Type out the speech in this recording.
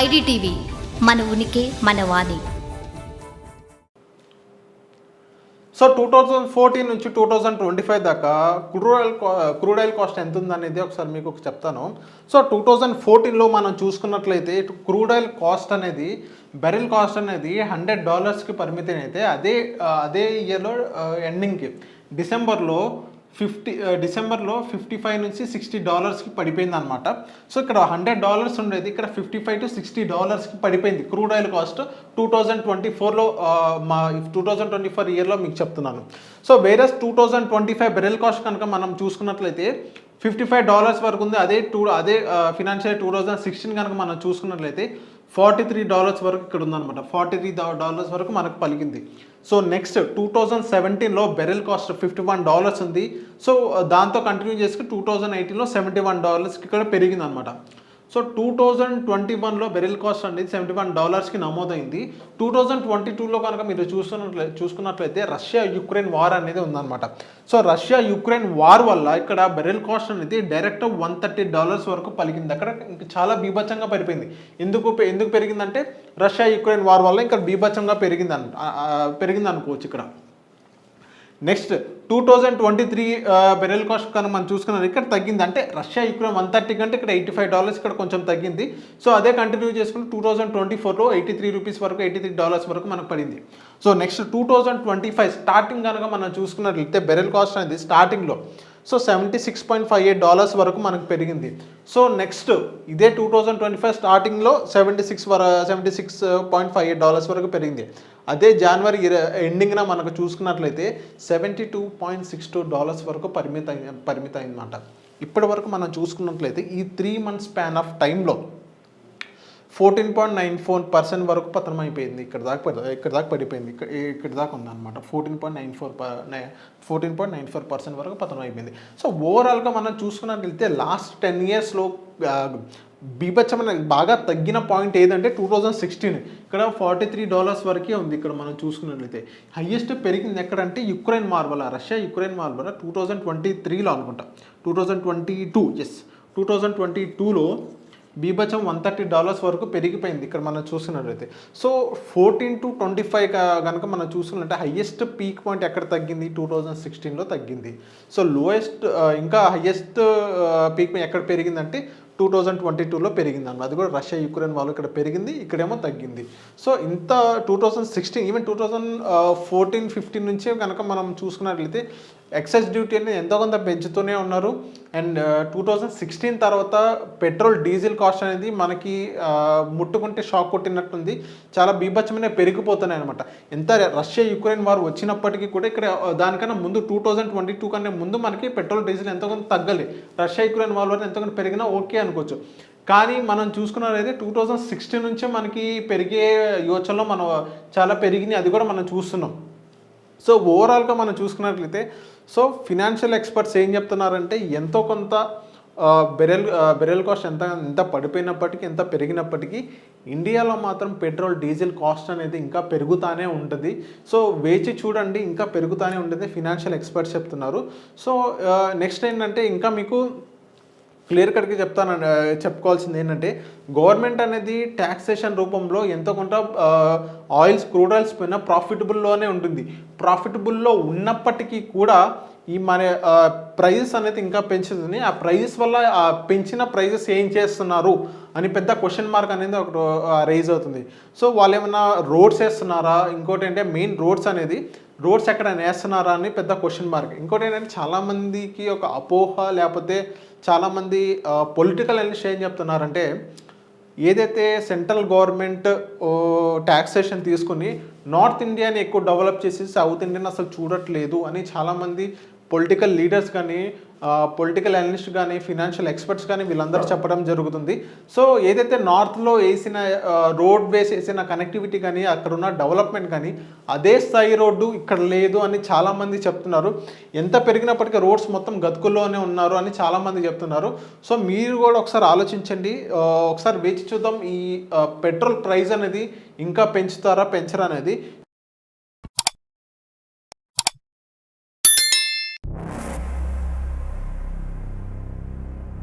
IDTV మన ఉనికి మన వాణి. సో టూ థౌజండ్ ఫోర్టీన్ నుంచి టూ థౌజండ్ ట్వంటీ ఫైవ్ దాకా crude oil crude oil cost ఎంత ఉందనేది ఒకసారి మీకు ఒక చెప్తాను. సో టూ థౌజండ్ ఫోర్టీన్లో మనం చూసుకున్నట్లయితే క్రూడ్ ఆయిల్ కాస్ట్ అనేది బెరిల్ కాస్ట్ అనేది హండ్రెడ్ డాలర్స్కి పరిమితం అయితే అదే అదే ఇయర్లో ఎండింగ్కి డిసెంబర్లో ఫిఫ్టీ డిసెంబర్లో ఫిఫ్టీ ఫైవ్ నుంచి సిక్స్టీ డాలర్స్కి పడిపోయింది అనమాట సో ఇక్కడ హండ్రెడ్ డాలర్స్ ఉండేది ఇక్కడ ఫిఫ్టీ ఫైవ్ టు సిక్స్టీ డాలర్స్కి పడిపోయింది. Crude oil cost two thousand twenty ఫోర్లో మా టూ థౌజండ్ ట్వంటీ ఫోర్ ఇయర్లో మీకు చెప్తున్నాను. సో వేరే two thousand twenty five barrel cost కనుక మనం చూసుకున్నట్లయితే ఫిఫ్టీ ఫైవ్ డాలర్స్ వరకు ఉంది. అదే టూ అదే ఫినాన్షియల్ టూ థౌజండ్ సిక్స్టీన్ కనుక మనం చూసుకున్నట్లయితే ఫార్టీ త్రీ డాలర్స్ వరకు ఇక్కడ ఉందన్నమాట. ఫార్టీ త్రీ డాలర్స్ వరకు మనకు పలికింది. సో నెక్స్ట్ టూ థౌజండ్ సెవెంటీన్లో barrel cost fifty one dollars ఉంది. సో దాంతో కంటిన్యూ చేసుకుని టూ థౌజండ్ ఎయిటీన్లో సెవెంటీ వన్ డాలర్స్కి ఇక్కడ పెరిగింది అనమాట సో టూ థౌజండ్ ట్వంటీ వన్లో బెరిల్ కాస్ట్ అనేది సెవెంటీ వన్ డాలర్స్కి నమోదైంది. టూ థౌజండ్ ట్వంటీ టూలో కనుక మీరు చూసుకున్నట్లే చూసుకున్నట్లయితే రష్యా యుక్రెయిన్ వార్ అనేది ఉందన్నమాట. సో రష్యా యుక్రెయిన్ వార్ వల్ల ఇక్కడ బెరిల్ కాస్ట్ అనేది డైరెక్ట్ వన్ థర్టీ డాలర్స్ వరకు పలికింది. అక్కడ ఇంకా చాలా బీభత్సంగా పడిపోయింది ఎందుకు పె- ఎందుకు పెరిగిందంటే రష్యా యుక్రెయిన్ వార్ వల్ల ఇంకా బీభత్సంగా పెరిగింది అను పెరిగింది అనుకోవచ్చు ఇక్కడ. Next two thousand twenty three barrel cost కనుక మనం చూసుకున్నాం ఇక్కడ తగ్గింది. అంటే రష్యా యుక్రెయిన్ వన్ థర్టీ కంటే ఇక్కడ ఎయిటీ ఫైవ్ డాలర్స్ ఇక్కడ కొంచెం తగ్గింది. సో అదే కంటిన్యూ చేసుకుని టూ థౌజండ్ ట్వంటీ ఫోర్లో ఎయిటీ త్రీ రూపీస్ వరకు ఎయిటీ త్రీ డాలర్స్ వరకు మనకు పడింది. So next two thousand twenty five starting కనుక మనం చూసుకున్నట్లయితే బెరెల్ కాస్ట్ అనేది స్టార్టింగ్లో so seventy six point five eight dollars వరకు మనకు పెరిగింది. సో నెక్స్ట్ ఇదే టూ థౌజండ్ ట్వంటీ ఫైవ్ స్టార్టింగ్లో సెవెంటీ సిక్స్ వర seventy six point five eight dollars వరకు పెరిగింది. అదే జనవరి ఎండింగ్న మనకు చూసుకున్నట్లయితే seventy two point six two dollars వరకు పరిమిత పరిమిత అయిందన్నమాట ఇప్పటి వరకు మనం చూసుకున్నట్లయితే ఈ త్రీ మంత్స్ స్పాన్ ఆఫ్ టైంలో fourteen point nine four percent వరకు పతనం అయిపోయింది ఇక్కడ దాకా ఇక్కడ దాకా పడిపోయింది. ఇక్కడ ఇక్కడ దాకా ఉందన్నమాట. Fourteen point nine four fourteen point nine four percent వరకు పతనం అయిపోయింది సో ఓవరాల్గా మనం చూసుకున్నట్లయితే లాస్ట్ టెన్ ఇయర్స్లో బీభత్సమైన బాగా తగ్గిన పాయింట్ ఏదంటే టూ థౌజండ్ సిక్స్టీన్ ఇక్కడ ఫార్టీ త్రీ డాలర్స్ వరకే ఉంది ఇక్కడ మనం చూసుకున్నట్లయితే. హయ్యెస్ట్ పెరిగింది ఎక్కడంటే Ukraine war Russia Ukraine war two thousand twenty త్రీలో అనుకుంటా. Two thousand twenty two yes two thousand twenty టూలో బీభచం వన్ థర్టీ డాలర్స్ వరకు పెరిగిపోయింది ఇక్కడ మనం చూసుకున్నట్లయితే so fourteen to twenty five కనుక మనం చూసుకున్నట్టే హయ్యెస్ట్ పీక్ పాయింట్ ఎక్కడ తగ్గింది? టూ థౌజండ్ సిక్స్టీన్లో తగ్గింది. సో లోయెస్ట్ ఇంకా హయ్యెస్ట్ పీక్ ఎక్కడ పెరిగిందంటే టూ థౌజండ్ ట్వంటీ టూలో పెరిగింది అన్నమాట అది కూడా రష్యా యుక్రెయిన్ వాళ్ళు ఇక్కడ పెరిగింది ఇక్కడేమో తగ్గింది. సో ఇంత two thousand sixteen even two thousand fourteen fifteen నుంచే కనుక మనం చూసుకున్నట్లయితే ఎక్సైజ్ డ్యూటీ అనేది ఎంతో కొంత పెంచుతూనే ఉన్నారు. అండ్ టూ థౌజండ్ సిక్స్టీన్ తర్వాత పెట్రోల్ డీజిల్ కాస్ట్ అనేది మనకి ముట్టుకుంటే షాక్ కొట్టినట్టుంది. చాలా బీభత్సమైన పెరిగిపోతున్నాయి అనమాట ఎంత రష్యా యుక్రెయిన్ వారు వచ్చినప్పటికీ కూడా ఇక్కడ దానికన్నా ముందు టూ థౌజండ్ ట్వంటీ టూ కన్నా ముందు మనకి పెట్రోల్ డీజిల్ ఎంతో కొంత తగ్గలే. రష్యా యుక్రెయిన్ వార్ వల్ల ఎంతో కొంత పెరిగినా ఓకే అనుకోవచ్చు. కానీ మనం చూసుకున్నట్లయితే టూ థౌజండ్ సిక్స్టీన్ నుంచే మనకి పెరిగే యోచనలో మనం చాలా పెరిగినాయి. అది కూడా మనం చూస్తున్నాం. సో ఓవరాల్గా మనం చూసుకున్నట్లయితే సో ఫినాన్షియల్ ఎక్స్పర్ట్స్ ఏం చెప్తున్నారంటే ఎంతో కొంత బెరెల్ బెరెల్ కాస్ట్ ఎంత ఎంత పడిపోయినప్పటికీ ఎంత పెరిగినప్పటికీ ఇండియాలో మాత్రం పెట్రోల్ డీజిల్ కాస్ట్ అనేది ఇంకా పెరుగుతానే ఉంటుంది. సో వేచి చూడండి ఇంకా పెరుగుతానే ఉంటుంది ఫినాన్షియల్ ఎక్స్పర్ట్స్ చెప్తున్నారు. సో నెక్స్ట్ ఏంటంటే ఇంకా మీకు క్లియర్ కట్గా చెప్తాను చెప్పుకోవాల్సింది ఏంటంటే గవర్నమెంట్ అనేది ట్యాక్సేషన్ రూపంలో ఎంతో కొంత ఆయిల్స్ క్రూడ్ ఆయిల్స్ పైన ప్రాఫిటబుల్లోనే ఉంటుంది. ప్రాఫిటబుల్లో ఉన్నప్పటికీ కూడా ఈ మన ప్రైజెస్ అనేది ఇంకా పెంచుతుంది ఆ ప్రైజెస్ వల్ల ఆ పెంచిన ప్రైజెస్ ఏం చేస్తున్నారు అని పెద్ద క్వశ్చన్ మార్క్ అనేది ఒకటి రైజ్ అవుతుంది. సో వాళ్ళు ఏమైనా రోడ్స్ వేస్తున్నారా? ఇంకోటి అంటే మెయిన్ రోడ్స్ అనేది రోడ్స్ ఎక్కడ వేస్తున్నారా అని పెద్ద క్వశ్చన్ మార్క్. ఇంకోటి ఏంటంటే చాలామందికి ఒక అపోహ లేకపోతే చాలామంది పొలిటికల్ అనలిస్ట్ ఏం చెప్తున్నారంటే ఏదైతే సెంట్రల్ గవర్నమెంట్ ట్యాక్సేషన్ తీసుకుని నార్త్ ఇండియాని ఎక్కువ డెవలప్ చేసి సౌత్ ఇండియాని అసలు చూడట్లేదు అని చాలామంది పొలిటికల్ లీడర్స్ కానీ పొలిటికల్ అనలిస్ట్ కానీ ఫినాన్షియల్ ఎక్స్పర్ట్స్ కానీ వీళ్ళందరూ చెప్పడం జరుగుతుంది. సో ఏదైతే నార్త్లో వేసిన రోడ్ వేస్ వేసిన కనెక్టివిటీ కానీ అక్కడ ఉన్న డెవలప్మెంట్ కానీ అదే స్థాయి రోడ్డు ఇక్కడ లేదు అని చాలామంది చెప్తున్నారు. ఎంత పెరిగినప్పటికీ రోడ్స్ మొత్తం గతుకుల్లోనే ఉన్నారు అని చాలామంది చెప్తున్నారు. సో మీరు కూడా ఒకసారి ఆలోచించండి. ఒకసారి వేచి చూద్దాం. ఈ పెట్రోల్ ప్రైస్ అనేది ఇంకా పెంచుతారా పెంచరా అనేది.